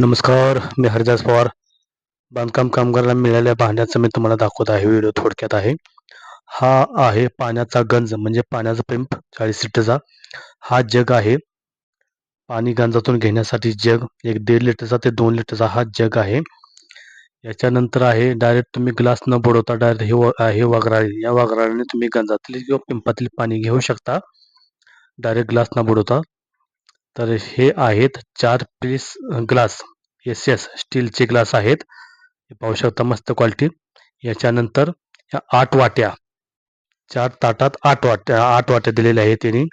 नमस्कार मी हरिदास पवार. बांधकाम कामगाराला मिळालेल्या भांड्याचं मी तुम्हाला दाखवत आहे. व्हिडिओ थोडक्यात आहे. हा आहे पाण्याचा गंज म्हणजे पाण्याचा पिंप चाळीस लिटरचा. हा जग आहे. पाणी गंजातून घेण्यासाठी जग एक दीड लिटरचा ते दोन लिटरचा हा जग आहे. याच्यानंतर आहे डायरेक्ट तुम्ही ग्लास न बुडवता डायरेक्ट हे व हे या वगराळीने तुम्ही गंजातील किंवा पिंपातील पाणी घेऊ शकता. डायरेक्ट ग्लास न बुडवता. तर हे आहेत चार पीस ग्लास एस एस स्टीलचे ग्लास आहेत. हे पाहू शकता मस्त क्वालिटी याच्यानंतर ह्या आठ वाट्या. चार ताटात आठ वाट्या आठ वाट्या दिलेल्या आहेत त्यांनी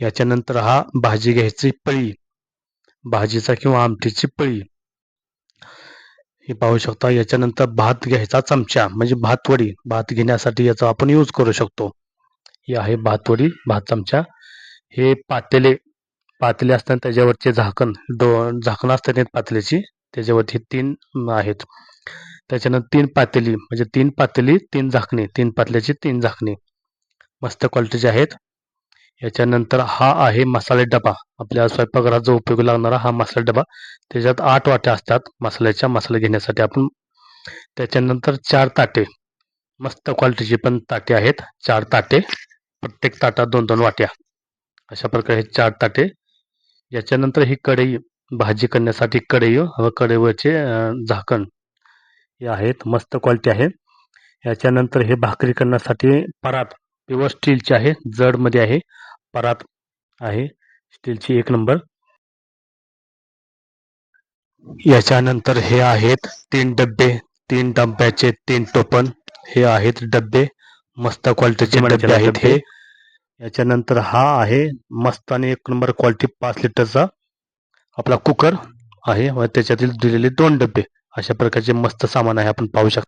याच्यानंतर हा भाजी घ्यायची पळी. भाजीचा किंवा आमटीची पळी. हे पाहू शकता याच्यानंतर भात घ्यायचा चमचा म्हणजे भातवडी. भात घेण्यासाठी याचा आपण यूज करू शकतो. हे आहे भातवडी भात चमचा. हे पातेले पातळी असतात त्याच्यावरचे झाकण दो झाकणं असतात पातळीची त्याच्यावरती तीन आहेत. त्याच्यानंतर तीन पातेली म्हणजे तीन पातेली तीन झाकणे तीन पातल्याची तीन झाकणे. मस्त क्वालिटीचे आहेत. याच्यानंतर हा आहे मसाले डबा. आपल्या स्वयंपाकघरात जो उपयोग लागणारा हा मसाला डबा. त्याच्यात आठ वाट्या असतात मसाल्याच्या मसाला घेण्यासाठी आपण. त्याच्यानंतर चार ताटे. मस्त क्वालिटीचे पण ताटे आहेत. चार ताटे. प्रत्येक ताटात दोन दोन वाट्या. अशा प्रकारे चार ताटे याच्यानंतर ही कढई भाजी करण्यासाठी कढई व कढईवरचे झाकण. हे आहेत मस्त क्वालिटी आहे. याच्यानंतर हे भाकरी करण्यासाठी परात प्युअर स्टीलचे आहे जडमध्ये आहे परात आहे स्टीलची एक नंबर. याच्यानंतर हे आहेत तीन डबे तीन डब्याचे तीन टोपण. हे आहेत डबे मस्त क्वालिटीचे आहेत हे. याच्यानंतर हा आहे मस्त आणि एक नंबर क्वालिटी पाच लिटरचा आपला कुकर आहे. व त्याच्यातील दिलेले दोन डबे अशा प्रकारचे मस्त सामान आहे आपण पाहू शकता.